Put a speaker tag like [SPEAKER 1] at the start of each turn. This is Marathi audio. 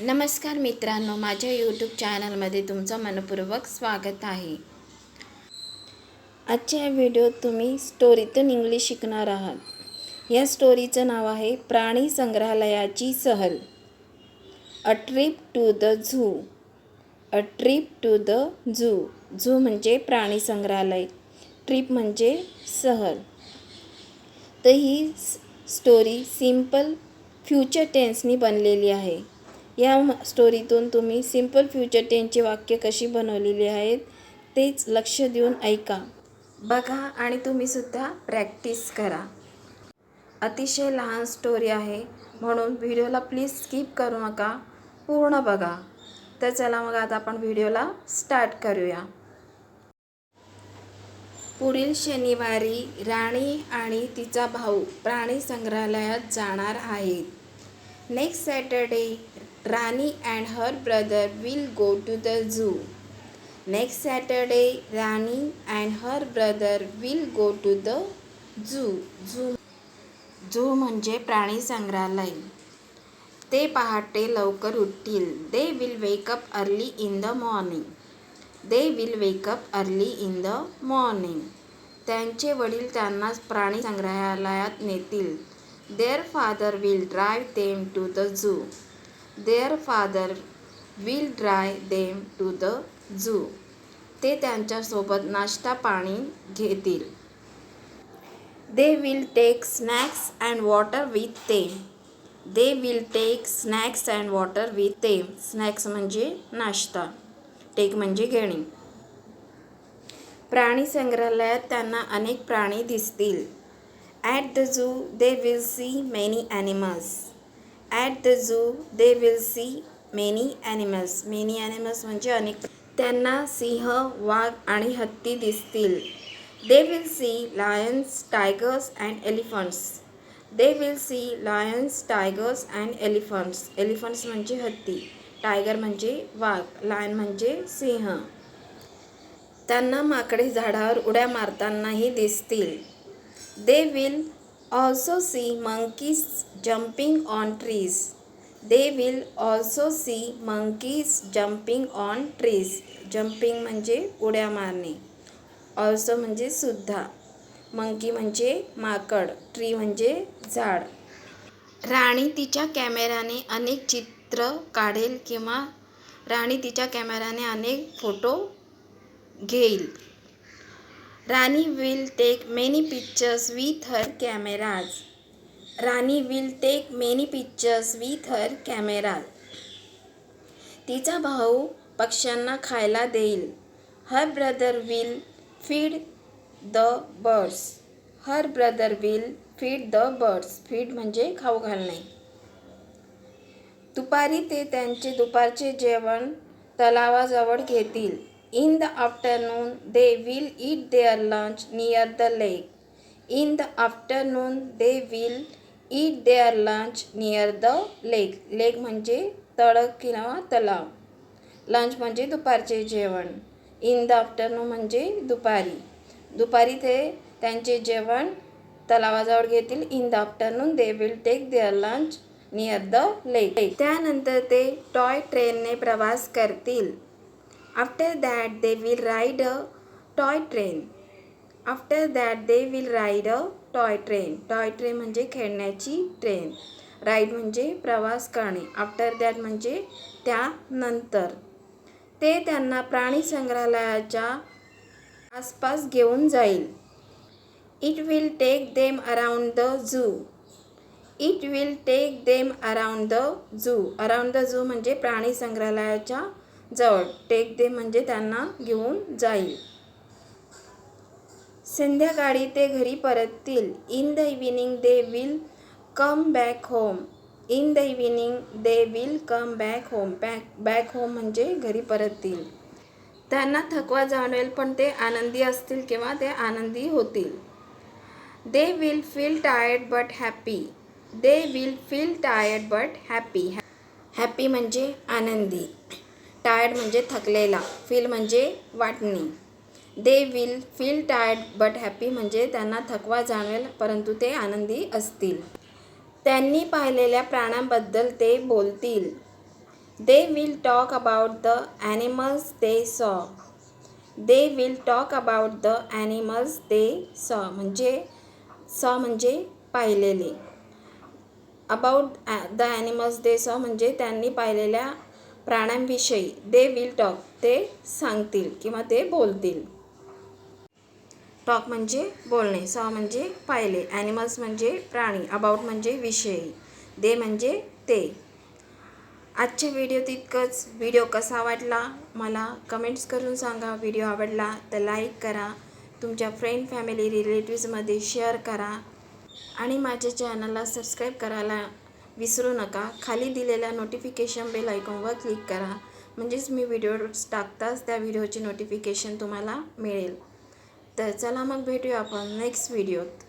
[SPEAKER 1] नमस्कार मित्रांनो माझ्या यूट्यूब चॅनलमध्ये तुमचं मनपूर्वक स्वागत आहे. आजच्या व्हिडिओत तुम्ही स्टोरीतून इंग्लिश शिकणार आहात. या स्टोरीचं नाव आहे प्राणी संग्रहालयाची सहल. A trip to the zoo a trip to the zoo zoo म्हणजे प्राणी संग्रहालय. ट्रिप म्हणजे सहल. तर ही स्टोरी सिंपल फ्युचर टेन्सनी बनलेली आहे. या स्टोरीतून तुम्ही सिंपल फ्युचर टेन्सची वाक्य कशी बनवलेली आहेत तेच लक्ष देऊन ऐका. बघा आणि तुम्हीसुद्धा प्रॅक्टिस करा. अतिशय लहान स्टोरी आहे म्हणून व्हिडिओला प्लीज स्किप करू नका पूर्ण बघा. तर चला मग आता आपण व्हिडिओला स्टार्ट करूया. पुढील शनिवारी राणी आणि तिचा भाऊ प्राणी संग्रहालयात जाणार आहेत. Next Saturday Rani and her brother will go to the zoo next Saturday, Rani and her brother will go to the zoo zoo zoo म्हणजे प्राणी संग्रहालय. ते पहाटे लवकर उठतील. They will wake up early in the morning they will wake up early in the morning त्यांचे वडील त्यांना प्राणी संग्रहालयात नेतील. Their father will drive them to the zoo their father will drive them to the zoo ते त्यांच्यासोबत नाश्ता पाणी घेतील. They will take snacks and water with them they will take snacks and water with them snacks म्हणजे नाश्ता. टेक म्हणजे घेणे. प्राणी संग्रहालयात त्यांना अनेक प्राणी दिसतील. At the zoo they will see many animals at the zoo they will see many animals many animals म्हणजे अनेक. त्यांना सिंह वाघ आणि हत्ती दिसतील. They will see lions tigers and elephants they will see lions tigers and elephants elephants म्हणजे हत्ती. टायगर म्हणजे वाघ. लायन म्हणजे सिंह. त्यांना माकडे झाडावर उड्या मारतानाही दिसतील. They will also see monkeys jumping on trees they will also see monkeys jumping on trees jumping म्हणजे उड्या मारणे. ऑल्सो म्हणजे सुद्धा. मंकी म्हणजे माकड. ट्री म्हणजे झाड. राणी तिच्या कॅमेऱ्याने अनेक चित्र काढेल किंवा राणी तिच्या कॅमेऱ्याने अनेक फोटो घेईल. Rani will take many pictures with her cameras Rani will take many pictures with her camera तिचा भाऊ पक्ष्यांना खायला देईल. Her brother will feed the birds her brother will feed the birds feed म्हणजे खाऊ घालणे. दुपारी ते त्यांचे दुपारचे जेवण तलावाजवळ घेतील. In the afternoon they will eat their lunch near the lake in the afternoon they will eat their lunch near the lake lake म्हणजे तळक किंवा तलाव. लंच म्हणजे दुपारचे जेवण. इन द आफ्टरनून म्हणजे दुपारी. दुपारी ते त्यांचे जेवण तलावाजवळ घेतील. In the afternoon they will take their lunch near the lake त्यानंतर ते टॉय ट्रेनने प्रवास करतील. After that they will ride a toy train after that they will ride a toy train toy train म्हणजे खेळण्याची ट्रेन राईड म्हणजे प्रवास करणे. आफ्टर दॅट म्हणजे त्यानंतर. ते त्यांना प्राणी संग्रहालयाच्या आसपास घेऊन जाईल. It will take them around the zoo it will take them around the zoo around the zoo म्हणजे प्राणी संग्रहालयाच्या जवळ. टेक दे म्हणजे त्यांना घेऊन जाईल. संध्याकाळी ते घरी परततील. In the evening they will come back home in the evening they will come back home back back home म्हणजे घरी परततील. त्यांना थकवा जाणवेल पण ते आनंदी असतील किंवा ते आनंदी होतील. They will feel tired but happy they will feel tired but happy happy म्हणजे आनंदी. टायर्ड म्हणजे थकलेला. फील म्हणजे वाटणे. They will feel tired but happy म्हणजे त्यांना थकवा जाणवेल परंतु ते आनंदी असतील. त्यांनी पाहिलेल्या प्राण्यांबद्दल ते बोलतील. They will talk about the animals they saw they will talk about the animals they saw म्हणजे सॉ म्हणजे पाहिलेले. About the animals they saw म्हणजे त्यांनी पाहिलेल्या प्राण्यांविषयी दे विल टॉक ते सांगतील किंवा ते बोलतील. टॉक म्हणजे बोलणे सॉ म्हणजे पाहिले ॲनिमल्स म्हणजे प्राणी अबाउट म्हणजे विषयी दे म्हणजे ते. आजच्या व्हिडिओ तितकंच. व्हिडिओ कसा वाटला? मला कमेंट्स करून सांगा. व्हिडिओ आवडला तर लाईक करा. तुमच्या फ्रेंड फॅमिली रिलेटिव्समध्ये शेअर करा. आणि माझ्या चॅनलला सबस्क्राईब करायला विसरू नका. खाली दिलेल्या नोटिफिकेशन बेल आयकॉनवर क्लिक करा. म्हणजेच मी व्हिडिओ टाकताच त्या व्हिडिओची नोटिफिकेशन तुम्हाला मिळेल. तर चला मग भेटूया आपण नेक्स्ट व्हिडिओत